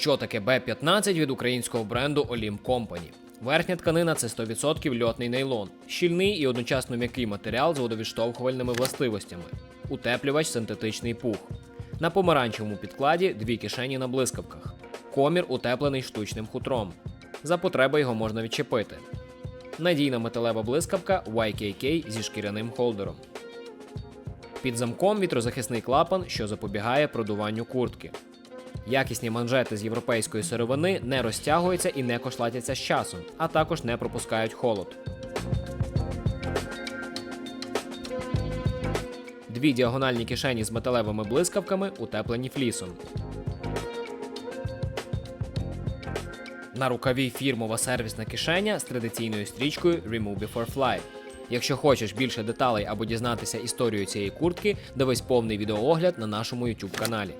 Що таке Б-15 від українського бренду Olymp Company? Верхня тканина це 100% льотний нейлон, щільний і одночасно м'який матеріал з водовідштовхувальними властивостями, утеплювач синтетичний пух. На помаранчевому підкладі дві кишені на блискавках. Комір утеплений штучним хутром. За потреби його можна відчепити. Надійна металева блискавка YKK зі шкіряним холдером. Під замком вітрозахисний клапан, що запобігає продуванню куртки. Якісні манжети з європейської сировини не розтягуються і не кошлатяться з часом, а також не пропускають холод. Дві діагональні кишені з металевими блискавками утеплені флісом. На рукаві фірмова сервісна кишеня з традиційною стрічкою Remove Before Flight. Якщо хочеш більше деталей або дізнатися історію цієї куртки, дивись повний відеоогляд на нашому YouTube каналі.